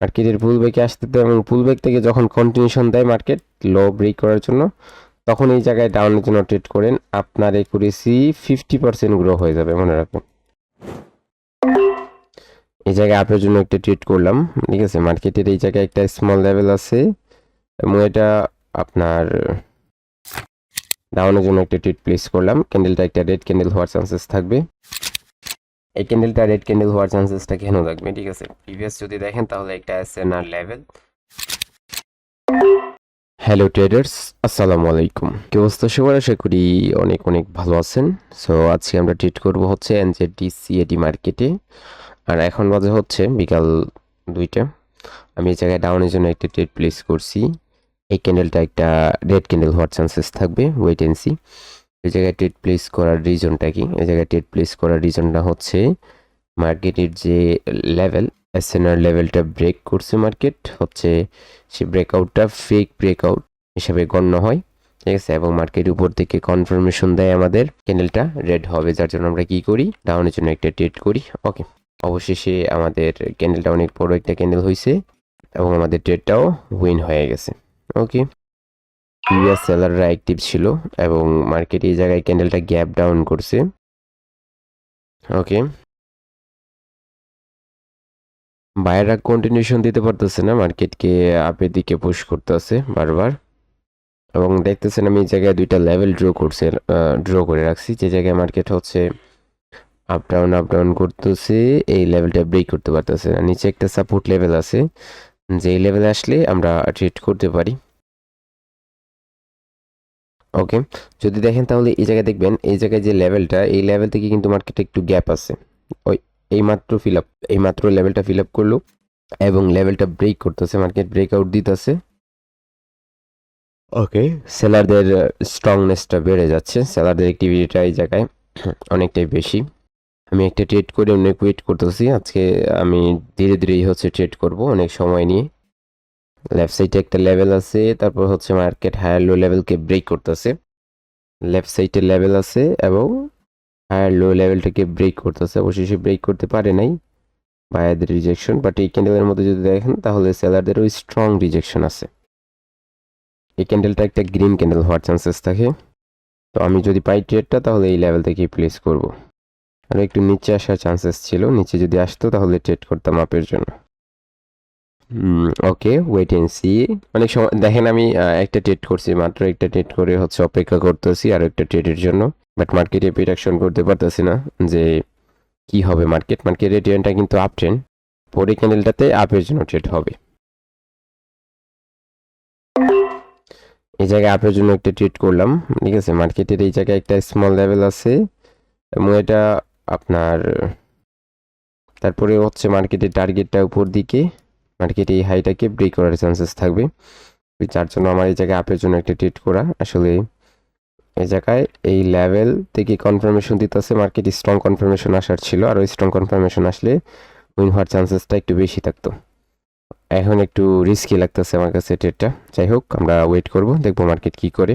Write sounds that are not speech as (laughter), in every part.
মার্কেটের পুল ব্রেকে আসতে তো এবং পুল ব্রেক থেকে যখন কন্টিনিউশন দেয় মার্কেট লো ব্রেক করার জন্য, তখন এই জায়গায় ডাউনের জন্য ট্রেড করেন। আপনার একুরেসি ফিফটি পার্সেন্ট গ্রো হয়ে যাবে, মনে রাখবেন। এই জায়গায় আপের জন্য একটা ট্রেড করলাম, ঠিক আছে? মার্কেটের এই জায়গায় একটা স্মল লেভেল আছে এবং এটা আপনার ডাউনের জন্য একটা ট্রেড প্লেস করলাম। ক্যান্ডেলটা একটা রেড ক্যান্ডেল হওয়ার চান্সেস থাকবে। এই ক্যান্ডেলটা রেড ক্যান্ডেল হওয়ার চান্সেসটা কেন থাকবে ঠিক আছে প্রিভিয়াস যদি দেখেন তাহলে একটা এসএনআর লেভেল হ্যালো ট্রেডার্স আসসালামু আলাইকুম কি অবস্থা? সবার আশা করি অনেক অনেক ভালো আছেন। সো আজকে আমরা ট্রেড করব হচ্ছে এনজেডি সিএডি মার্কেটে আর এখন বাজে হচ্ছে বিকাল দুইটা। আমি এই জায়গায় ডাউনের জন্য একটা ট্রেড প্লেস করছি। এই ক্যান্ডেলটা একটা রেড ক্যান্ডেল হওয়ার চান্সেস থাকবে ওয়েট এন্ড সি এই জায়গায় ট্রেড প্লেস করার রিজনটা কি? এই জায়গায় ট্রেড প্লেস করার রিজনটা হচ্ছে মার্কেটের যে লেভেল এসএনআর লেভেলটা ব্রেক করছে মার্কেট হচ্ছে সে ব্রেকআউটটা ফেক ব্রেকআউট হিসাবে গণ্য হয়। ঠিক আছে? এবং মার্কেট উপর থেকে কনফার্মেশন দেয় আমাদের ক্যান্ডেলটা রেড হবে, যার জন্য আমরা কি করি? ডাউনের জন্য একটা ট্রেড করি। ওকে অবশেষে আমাদের ক্যান্ডেলটা অনেক বড় একটা ক্যান্ডেল হয়েছে এবং আমাদের ট্রেডটাও উইন হয়ে গেছে। ওকে ইউএস সেলাররা অ্যাক্টিভ ছিল এবং মার্কেট এই জায়গায় ক্যান্ডেলটা গ্যাপ ডাউন করছে। ওকে বাইরেরা কন্টিনিউশন দিতে পারতেছে না মার্কেটকে আপের দিকে পুশ করতেছে বারবার। এবং দেখতেছেন আমি এই জায়গায় দুইটা লেভেল ড্র করছে ড্র করে রাখছি। যে জায়গায় মার্কেট হচ্ছে আপ ডাউন আপ ডাউন করতেছে, এই লেভেলটা ব্রেক করতে পারতেছে না। নিচে একটা সাপোর্ট লেভেল আছে, যেই লেভেলে আসলে আমরা ট্রেড করতে পারি। ওকে? যদি দেখেন তাহলে এই জায়গায় দেখবেন এই জায়গায় যে লেভেলটা এই লেভেল থেকে কিন্তু মার্কেটে একটু গ্যাপ আছে। ওই এই মাত্র ফিল আপ এই মাত্র লেভেলটা ফিল আপ করল এবং লেভেলটা ব্রেক করতেছে মার্কেট ব্রেকআউট দিতেছে। ওকে সেলারদের স্ট্রংনেসটা বেড়ে যাচ্ছে। সেলারদের অ্যাক্টিভিটিটা এই জায়গায় (clears throat) অনেকটাই বেশি। আমি একটা ট্রেড করে অনেক ওয়েট করতেছি। আজকে আমি ধীরে ধীরেই হচ্ছে ট্রেড করব অনেক সময় নিয়ে। লেফট সাইডে একটা লেভেল আছে, তারপর হচ্ছে মার্কেট হায়ার লো লেভেলকে ব্রেক করতেছে। লেফট সাইডে লেভেল আছে এবং হায়ার লো লেভেলটাকে ব্রেক করতেছে। অবশেষে ব্রেক করতে পারে নাই বায়ারদের রিজেকশন বাট এই ক্যান্ডেলের মধ্যে যদি দেখেন, তাহলে সেলারদেরও স্ট্রং রিজেকশন আছে। এই ক্যান্ডেলটা একটা গ্রিন ক্যান্ডেল হওয়ার চান্সেস থাকে। তো আমি যদি পাই ট্রেডটা তাহলে এই লেভেল থেকে প্লেস করব। আর একটু নিচে আসার চান্সেস ছিল। নিচে যদি আসতো, তাহলে ট্রেড করতাম আপের জন্য। ওকে ওয়েট এন্ড সি অনেক সময়, দেখেন আমি একটা ট্রেড করছি, মাত্র একটা ট্রেড করে হচ্ছে অপেক্ষা করতেছি আর একটা ট্রেডের জন্য। বাট মার্কেটে প্রিডাকশন করতে পারতেছি না যে কি হবে মার্কেট মার্কেটের ট্রেনটা কিন্তু আপ ট্রেন পরে ক্যান্ডেলটাতে আপের জন্য ট্রেড হবে। এই জায়গায় আপের জন্য একটা ট্রেড করলাম, ঠিক আছে? মার্কেটের এই জায়গায় একটা স্মল লেভেল আছে। এবং এটা আপনার, তারপরে হচ্ছে মার্কেটের টার্গেটটা উপর দিকে। মার্কেটে এই হাইটাকে ব্রেক করার চান্সেস থাকবে? যার জন্য আমার এই জায়গায় আপের জন্য একটা ট্রেড করা। আসলে এই জায়গায় এই লেভেল থেকে কনফার্মেশন দিতেছে মার্কেট স্ট্রং কনফার্মেশন আসার ছিল। আর ওই স্ট্রং কনফার্মেশন আসলে উইন হওয়ার চান্সেসটা একটু বেশি থাকতো। এখন একটু রিস্কি লাগতেছে আমার কাছে ট্রেডটা যাই হোক, আমরা ওয়েট করব, দেখব মার্কেট কি করে।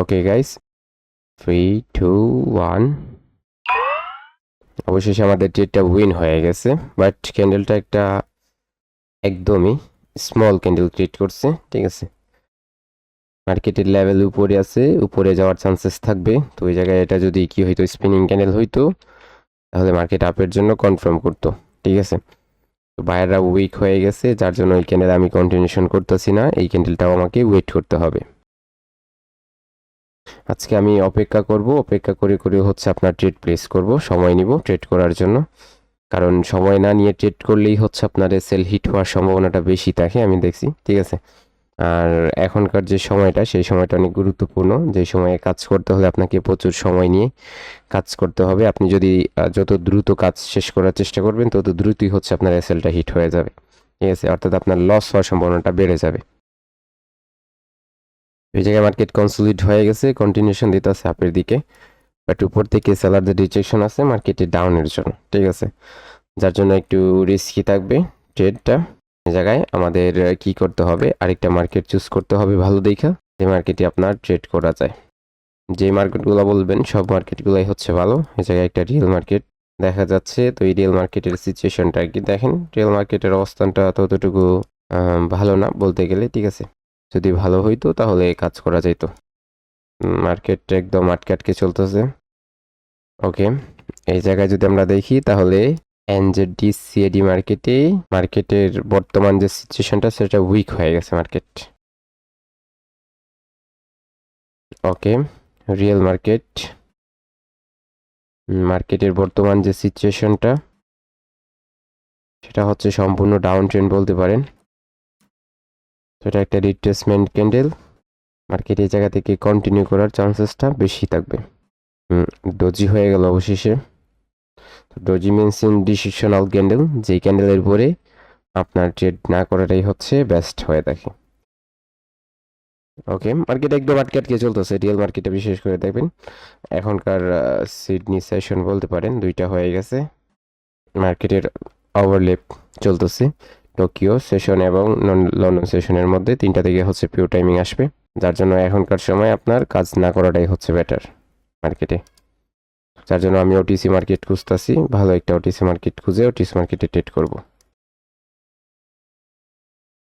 Okay guys three two one অবশেষে আমাদের ট্রেডটা উইন হয়ে গেছে বাট ক্যান্ডেলটা একটা একদমই স্মল ক্যান্ডেল ক্রিয়েট করছে, ঠিক আছে? মার্কেটের লেভেল উপরে আছে, উপরে যাওয়ার চান্সেস থাকবে, তো ওই জায়গায় এটা যদি কি হইতো স্পিনিং ক্যান্ডেল হইতো, তাহলে মার্কেট আপের জন্য কনফার্ম করতো, ঠিক আছে? তো বায়াররা উইক হয়ে গেছে, যার জন্য এই ক্যান্ডেল আমি কন্টিনিউশন করতেছি না, এই ক্যান্ডেলটাও আমাকে ওয়েট করতে হবে। আজকে আমি অপেক্ষা করব, অপেক্ষা করে করে হচ্ছে আপনার ট্রেড প্লেস করব, সময় নিব ট্রেড করার জন্য। কারণ সময় না নিয়ে ট্রেড করলেই হচ্ছে আপনার সেল হিট হওয়ার সম্ভাবনাটা বেশি থাকে, আমি দেখছি, ঠিক আছে? আর এখনকার যে সময়টা, সেই সময়টা অনেক গুরুত্বপূর্ণ। যে সময়ে কাজ করতে হলে আপনাকে প্রচুর সময় নিয়ে কাজ করতে হবে। আপনি যদি যত দ্রুত কাজ শেষ করার চেষ্টা করবেন, তত দ্রুতই হচ্ছে আপনার এসএলটা হিট হয়ে যাবে, ঠিক আছে? অর্থাৎ আপনার লস হওয়ার সম্ভাবনাটা বেড়ে যাবে। এই জায়গায় মার্কেট কনসলিড হয়ে গেছে কন্টিনিউশন দিতে আছে আপের দিকে। বাট উপর থেকে সেলারদের রিজেকশন আছে মার্কেটে ডাউনের জন্য, ঠিক আছে? যার জন্য একটু রিস্কি থাকবে ট্রেডটা এই জায়গায় আমাদের কি করতে হবে? আরেকটা মার্কেট চুজ করতে হবে ভালো দেখা, যে মার্কেটে আপনার ট্রেড করা যায়। যে মার্কেটগুলো বলবেন, সব মার্কেটগুলোই হচ্ছে ভালো। এই জায়গায় একটা রিয়েল মার্কেট দেখা যাচ্ছে, তো এই রিয়েল মার্কেটের সিচুয়েশনটা কি দেখেন। রিয়েল মার্কেটের অবস্থানটা ততটুকু ভালো না বলতে গেলে, ঠিক আছে? যদি ভালো হইতো, তাহলে কাজ করা যেত মার্কেট একদম আটকে আটকে চলতেছে। ওকে, এই জায়গায় যদি আমরা দেখি, তাহলে এনজেডি সিএডি মার্কেটে মার্কেটের বর্তমান যে সিচুয়েশনটা সেটা উইক হয়ে গেছে মার্কেট ওকে রিয়েল মার্কেট মার্কেটের বর্তমান যে সিচুয়েশনটা সেটা হচ্ছে সম্পূর্ণ ডাউন ট্রেন্ড বলতে পারেন। সেটা একটা রিট্রেসমেন্ট ক্যান্ডেল মার্কেট এই জায়গা থেকে কন্টিনিউ করার চান্সেসটা বেশি থাকবে। ডজি হয়ে গেল অবশেষে। তো doji means indecisional candle যেই ক্যান্ডেলের পরে আপনার ট্রেড না করাটাই হচ্ছে বেস্ট হয়ে থাকে। ওকে মার্কেট একদম আটকে আটকে চলতেছে। রিয়েল মার্কেটে বিশেষ করে দেখবেন, এখনকার সিডনি সেশন বলতে পারেন, দুইটা হয়ে গেছে। মার্কেটের ওভারলেপ চলতেছে। টোকিও সেশন এবং নন, লন্ডন সেশনের মধ্যে তিনটা থেকে হচ্ছে পিও টাইমিং আসবে, যার জন্য এখনকার সময় আপনার কাজ না করাটাই হচ্ছে বেটার মার্কেটে যার জন্য আমি ওটিসি মার্কেট খুঁজতেছি, ভালো একটা ওটিসি মার্কেট খুঁজে ওটিসি মার্কেটে ট্রেড করব।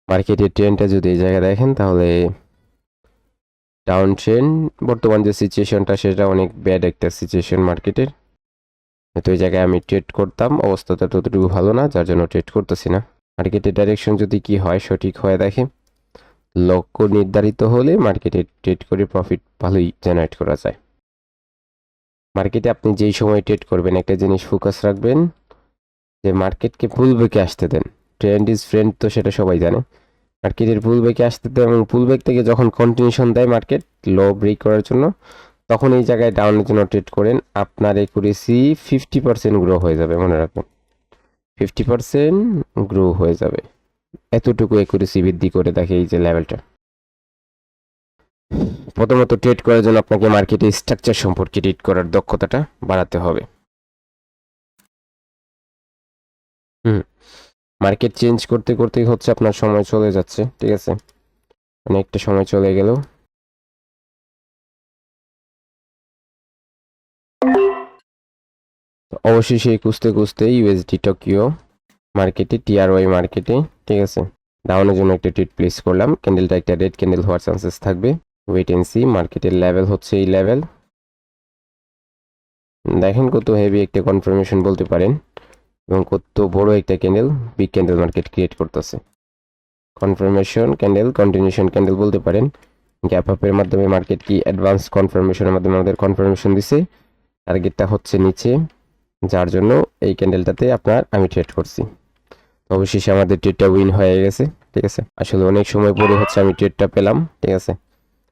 মার্কেটের ট্রেনটা যদি এই জায়গায় দেখেন, তাহলে ডাউন ট্রেন বর্তমান যে সিচুয়েশনটা সেটা অনেক ব্যাড একটা সিচুয়েশন মার্কেটের তো এই জায়গায় আমি ট্রেড করতাম, অবস্থাটা ততটুকু ভালো না, যার জন্য ট্রেড করতেছি না। মার্কেটের ডাইরেকশন যদি কি হয়, সঠিক হয়ে দেখে। লক্ষ্য নির্ধারিত হলে মার্কেটে ট্রেড করে প্রফিট ভালোই জেনারেট করা যায়। মার্কেটে আপনি যেই সময় ট্রেড করবেন, একটা জিনিস ফোকাস রাখবেন, যে মার্কেটকে পুল ব্রেকে আসতে দেন। ট্রেন্ড ইজ ফ্রেন্ড তো সেটা সবাই জানে। মার্কেটের পুল ব্রেকে আসতে দেন এবং পুল ব্রেক থেকে যখন কন্টিনিউশন দেয় মার্কেট লো ব্রেক করার জন্য, তখন এই জায়গায় ডাউনের জন্য ট্রেড করেন। আপনার একুরেসি ফিফটি পার্সেন্ট গ্রো হয়ে যাবে, মনে রাখবেন। ফিফটি পার্সেন্ট গ্রো হয়ে যাবে। এতটুকু একুরেসি বৃদ্ধি করে দেখে এই যে লেভেলটা প্রথমত ট্রেড করার জন্য আপনাকে মার্কেটে স্ট্রাকচার সম্পর্কে ট্রেড করার দক্ষতাটা বাড়াতে হবে। হুম মার্কেট চেঞ্জ করতে করতে হচ্ছে আপনার সময় চলে যাচ্ছে, ঠিক আছে? অনেকটা সময় চলে গেল। অবশেষে খুঁজতে খুঁজতে ইউএসডি টোকিও মার্কেটে টিআরওয়াই মার্কেটে ঠিক আছে? ডাউনের জন্য একটা ট্রেড প্লেস করলাম। ক্যান্ডেলটা একটা রেড ক্যান্ডেল হওয়ার চান্সেস থাকবে। ওয়েট এন্ড সি মার্কেটের লেভেল হচ্ছে এই লেভেল দেখেন কত হেভি একটা কনফার্মেশন বলতে পারেন। এবং কত বড় একটা candle big candle market create করতেছে। কনফার্মেশন ক্যান্ডেল কন্টিনিউশন ক্যান্ডেল বলতে পারেন। গ্যাপ আপের মাধ্যমে মার্কেট কি অ্যাডভান্স কনফার্মেশনের মাধ্যমে আমাদের কনফার্মেশন দিছে। টার্গেটটা হচ্ছে নিচে। যার জন্য এই ক্যান্ডেলটাতে আপনার আমি ট্রেড করছি। অবশেষে আমাদের ট্রেডটা উইন হয়ে গেছে, ঠিক আছে? আসলে অনেক সময় পরে হচ্ছে আমি ট্রেডটা পেলাম, ঠিক আছে?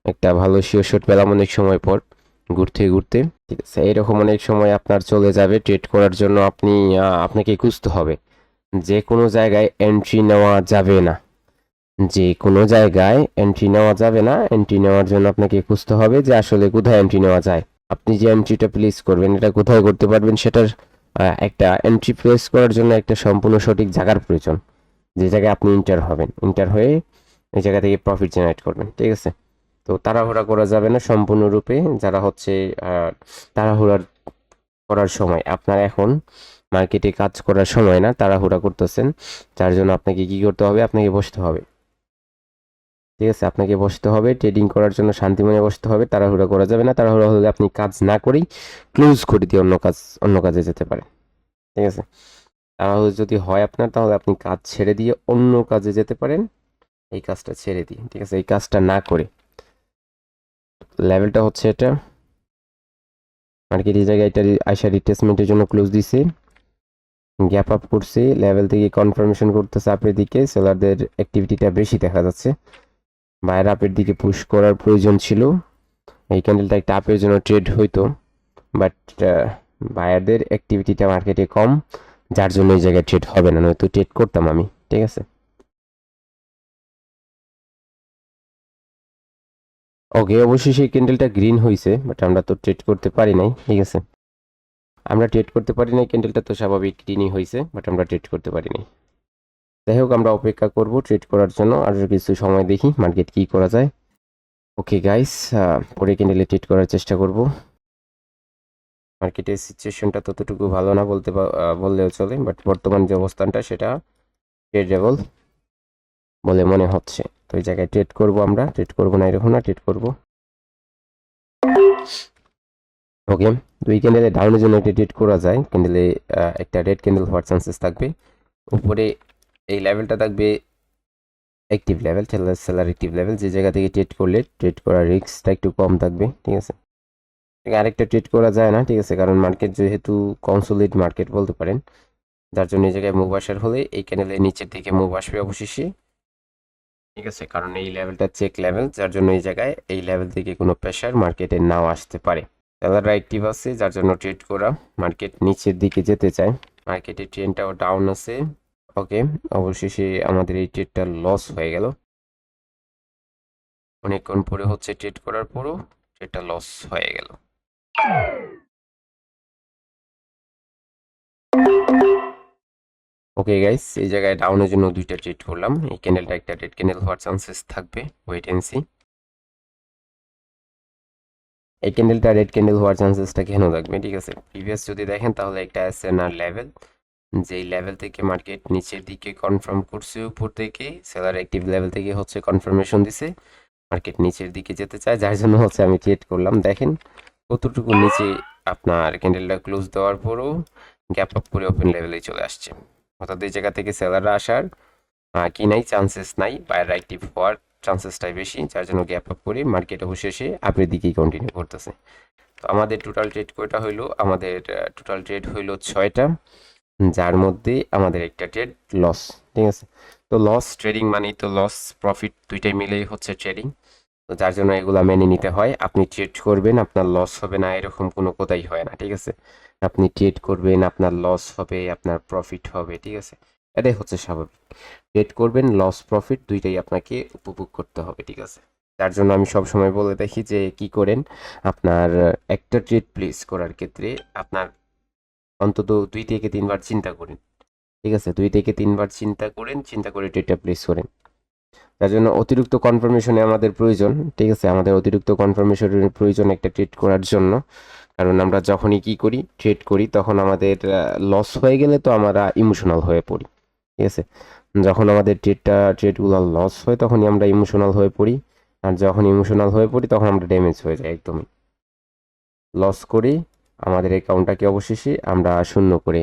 একটা ভালো শিওর শট পেলাম অনেক সময় পর, ঘুরতে ঘুরতে, ঠিক আছে? এরকম অনেক সময় আপনার চলে যাবে ট্রেড করার জন্য আপনি আপনাকে খুঁজতে হবে। যে কোনো জায়গায় এন্ট্রি নেওয়া যাবে না। যে কোনো জায়গায় এন্ট্রি নেওয়া যাবে না এন্ট্রি নেওয়ার জন্য আপনাকে খুঁজতে হবে যে আসলে কোথায় এন্ট্রি নেওয়া যায়। আপনি যে এন্ট্রিটা প্লেস করবেন, এটা কোথায় করতে পারবেন সেটার একটা এন্ট্রি প্লেস করার জন্য একটা সম্পূর্ণ সঠিক জায়গার প্রয়োজন। যে জায়গায় আপনি ইন্টার হবেন। ইন্টার হয়ে এই জায়গা থেকে প্রফিট জেনারেট করবেন, ঠিক আছে? তো তাড়াহুড়া করা যাবে না সম্পূর্ণরূপে। যারা হচ্ছে তাড়াহুড়ার করার সময়, আপনার এখন মার্কেটে কাজ করার সময় না তাড়াহুড়া করতেছেন। যার জন্য আপনাকে কি করতে হবে? আপনাকে বসতে হবে। ঠিক আছে, আপনাকে বসতে হবে ট্রেডিং করার জন্য শান্তি মনে বসতে হবে, তাড়াহুড়া করা যাবে না, তাড়াহুড়া হলে আপনি কাজ না করেই ক্লোজ করে দিয়ে অন্য কাজ, অন্য কাজে যেতে পারেন। ঠিক আছে? তাড়াহুড়ো যদি হয় আপনার, তাহলে আপনি কাজ ছেড়ে দিয়ে অন্য কাজে যেতে পারেন। এই কাজটা ছেড়ে দিয়ে ঠিক আছে? এই কাজটা না করে। লেভেলটা হচ্ছে এটা। মার্কেট এই জায়গায় এটা আইসা রিট্রেসমেন্টের জন্য ক্লোজ দিছে। গ্যাপ আপ করছে লেভেল থেকে কনফার্মেশন করতেছে আপের দিকে সেলারদের অ্যাক্টিভিটিটা বেশি দেখা যাচ্ছে। বাইরে আপের দিকে পুশ করার প্রয়োজন ছিল। এই ক্যান্ডেলটা একটা আপের জন্য ট্রেড হইতো বাট বায়ারদের অ্যাক্টিভিটিটা মার্কেটে কম, যার জন্য এই জায়গায় ট্রেড হবে না, নয়তো ট্রেড করতাম আমি, ঠিক আছে? ওকে অবশ্যই সেই ক্যান্ডেলটা গ্রিন হয়েছে বাট আমরা তো ট্রেড করতে পারি নাই, ঠিক আছে? আমরা ট্রেড করতে পারি নাই ক্যান্ডেলটা তো স্বাভাবিক গ্রিনই হয়েছে বাট আমরা ট্রেড করতে পারি নাই। যাই হোক, আমরা অপেক্ষা করব ট্রেড করার জন্য। আর কিছু সময় দেখি মার্কেট কি করা যায়। ওকে গাইস পরে ক্যান্ডেলে ট্রেড করার চেষ্টা করব। মার্কেটের সিচুয়েশনটা ততটুকু ভালো না বলতে বললেও চলে বাট বর্তমান যে অবস্থানটা, সেটা ট্রেডেবল বলে মনে হচ্ছে। তো এই জায়গায় ট্রেড করব আমরা ট্রেড করব না এরকম না ট্রেড করব। ওকে দুই ক্যান্ডেলে ডাউনের জন্য একটা ট্রেড করা যায়। ক্যান্ডেলে একটা রেড ক্যান্ডেল হওয়ার চান্সেস থাকবে। উপরে এই লেভেলটা থাকবে active level seller active level যে জায়গা থেকে ট্রেড করলে ট্রেড করার রিস্কটা একটু কম থাকবে, ঠিক আছে? আরেকটা ট্রেড করা যায় না, ঠিক আছে? কারণ মার্কেট যেহেতু কনসোলিড মার্কেট বলতে পারেন, যার জন্য এই জায়গায় মুভ আসার হলে এই ক্যানেলের নিচের দিকে মুভ আসবে অবশেষে, ঠিক আছে? কারণ এই লেভেলটা চেক লেভেল যার জন্য এই জায়গায় এই লেভেল থেকে কোনো প্রেশার মার্কেটে নাও আসতে পারে। সেলাররা অ্যাক্টিভ আছে, যার জন্য ট্রেড করা মার্কেট নিচের দিকে যেতে চায়। মার্কেটের ট্রেনটাও ডাউন আছে। ওকে, অবশেষে আমাদের এই ট্রেডটা লস হয়ে গেল। অনেকক্ষণ পরে হচ্ছে ট্রেড করার পরও ট্রেডটা লস হয়ে গেল। ওকে গাইস এই জায়গায় ডাউনের জন্য দুইটা ট্রেড করলাম। এই ক্যান্ডেলটা একটা রেড ক্যান্ডেল হওয়ার চান্সেস থাকবে ওয়েট এন্ড সি এই ক্যান্ডেলটা রেড ক্যান্ডেল হওয়ার চান্সেসটা কেন থাকবে, ঠিক আছে? প্রিভিয়াস যদি দেখেন তাহলে একটা আছে না লেভেল যেই লেভেল থেকে মার্কেট নিচের দিকে কনফার্ম করছে উপর থেকে সেলার অ্যাক্টিভ লেভেল থেকে হচ্ছে কনফার্মেশন দিছে মার্কেট নিচের দিকে যেতে চায়, যার জন্য হচ্ছে আমি ট্রেড করলাম। দেখেন, কতটুকু নিচে আপনার ক্যান্ডেলটা ক্লোজ দেওয়ার পরও গ্যাপ আপ করে ওপেন লেভেলে চলে আসছে। অর্থাৎ এই জায়গা থেকে সেলাররা আসার কি নাই চান্সেস নাই বাইরে অ্যাক্টিভ হওয়ার চান্সেসটাই বেশি, যার জন্য গ্যাপ আপ করে মার্কেট অবশেষে আপের দিকেই কন্টিনিউ করতেছে। তো আমাদের টোটাল ট্রেড কয়টা হইল? আমাদের টোটাল ট্রেড হইল ছয়টা। যার মধ্যে আমাদের একটা ট্রেড লস ঠিক আছে? তো লস ট্রেডিং মানেই তো লস প্রফিট দুইটাই মিলেই হচ্ছে ট্রেডিং তো যার জন্য এগুলা মেনে নিতে হয়। আপনি ট্রেড করবেন, আপনার লস হবে না, এরকম কোনো কথাই হয় না, ঠিক আছে? আপনি ট্রেড করবেন, আপনার লস হবে, আপনার প্রফিট হবে, ঠিক আছে? এটাই হচ্ছে স্বাভাবিক। ট্রেড করবেন লস প্রফিট দুইটাই আপনাকে উপভোগ করতে হবে, ঠিক আছে? যার জন্য আমি সব সময় বলে দেখি যে কি করেন, আপনার একটা ট্রেড প্লেস করার ক্ষেত্রে আপনার অন্তত দুই থেকে তিনবার চিন্তা করেন। ঠিক আছে? দুই থেকে তিনবার চিন্তা করেন, চিন্তা করে ট্রেডটা প্লেস করেন। তার জন্য অতিরিক্ত কনফার্মেশনে আমাদের প্রয়োজন, ঠিক আছে? আমাদের অতিরিক্ত কনফার্মেশনের প্রয়োজন একটা ট্রেড করার জন্য। কারণ আমরা যখনই কি করি ট্রেড করি, তখন আমাদের লস হয়ে গেলে তো আমরা ইমোশনাল হয়ে পড়ি। ঠিক আছে? যখন আমাদের ট্রেডটা ট্রেডগুলো লস হয়, তখনই আমরা ইমোশনাল হয়ে পড়ি। আর যখন ইমোশনাল হয়ে পড়ি, তখন আমরা ড্যামেজ হয়ে যাই একদমই। লস করি আমাদের অ্যাকাউন্টটাকে অবশেষে আমরা শূন্য করে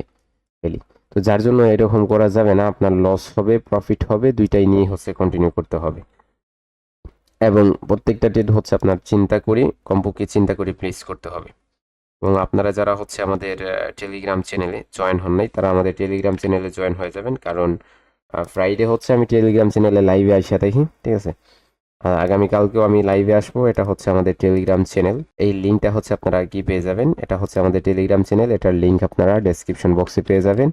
ফেলি। তো যার জন্য এরকম করা যাবে না, আপনার লস হবে প্রফিট হবে, দুইটাই নিয়ে হচ্ছে কন্টিনিউ করতে হবে। এবং প্রত্যেকটা ট্রেড হচ্ছে আপনার চিন্তা করে, কমপক্ষে চিন্তা করে প্লেস করতে হবে। এবং আপনারা যারা হচ্ছে আমাদের টেলিগ্রাম চ্যানেলে জয়েন হন নাই, তারা আমাদের টেলিগ্রাম চ্যানেলে জয়েন হয়ে যাবেন। কারণ ফ্রাইডে হচ্ছে আমি টেলিগ্রাম চ্যানেলে লাইভে আইসা দেখি, ঠিক আছে? আগামীকালকেও আমি লাইভে আসব। এটা হচ্ছে আমাদের টেলিগ্রাম চ্যানেল এই লিঙ্কটা হচ্ছে আপনারা কি পেয়ে যাবেন। এটা হচ্ছে আমাদের টেলিগ্রাম চ্যানেল এটার লিঙ্ক আপনারা ডেসক্রিপশন বক্সে পেয়ে যাবেন।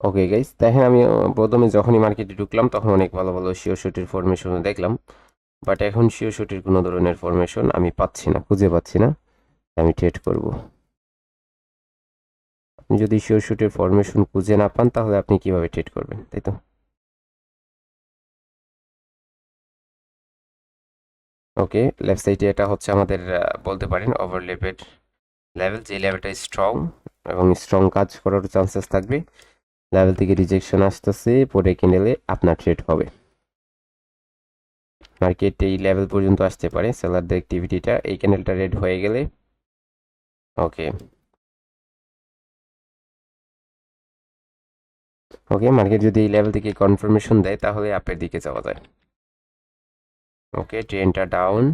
ওকে গাইস দেখেন আমি প্রথমে যখনই মার্কেটে ঢুকলাম, তখন অনেক ভালো ভালো শিও শুটির ফরমেশন দেখলাম। বাট এখন শিও শুটির কোনো ধরনের ফরমেশন আমি পাচ্ছি না, খুঁজে পাচ্ছি না। আমি ট্রেড করব। যদি শিওর শুটের ফরমেশন খুঁজে না পান, তাহলে আপনি কীভাবে ট্রেড করবেন, তাই তো? ওকে লেফট সাইডে এটা হচ্ছে আমাদের বলতে পারেন ওভারলেপেড লেভেল যে লেভেলটা স্ট্রং এবং স্ট্রং কাজ করার চান্সেস থাকবে। লেভেল থেকে রিজেকশন আসতেছে, পরে কিনেলে আপনার ট্রেড হবে। মার্কেট এই লেভেল পর্যন্ত আসতে পারে সেলারদের অ্যাক্টিভিটিটা এই ক্যান্ডেলটা রেড হয়ে গেলে। ওকে ওকে মার্কেট যদি এই লেভেল থেকে কনফার্মেশন দেয়, তাহলে আপের দিকে যাওয়া যায়। ওকে ট্রেনটা ডাউন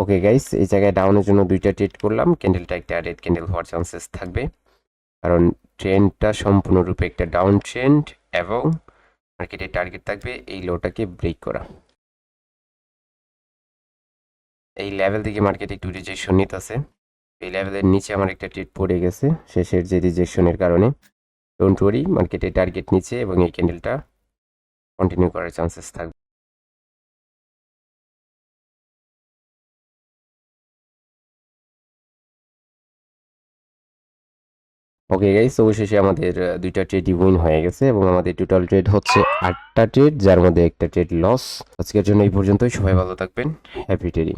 ওকে গাইস এই জায়গায় ডাউনের জন্য দুইটা ট্রেড করলাম। ক্যান্ডেলটা একটা রেড ক্যান্ডেল হওয়ার চান্সেস থাকবে। কারণ ট্রেনটা সম্পূর্ণরূপে একটা ডাউন ট্রেন্ড এবং মার্কেটের টার্গেট থাকবে এই লোটাকে ব্রেক করা। এই লেভেল থেকে মার্কেট একটু রিজেকশন নিতেছে। এই লেভেলের নিচে আমার একটা ট্রেড পড়ে গেছে, শেষের যে রিজেকশনের কারণে। ডোন্ট ওয়ারি মার্কেটের টার্গেট নিচে এবং এই ক্যান্ডেলটা কন্টিনিউ করার চান্সেস থাকবে। ওকে গাইস অবশেষে আমাদের দুইটা ট্রেড উইন হয়ে গেছে এবং আমাদের টোটাল ট্রেড হচ্ছে আটটা ট্রেড যার মধ্যে একটা ট্রেড লস আজকের জন্য এই পর্যন্তই, সবাই ভালো থাকবেন হ্যাপি ট্রেডিং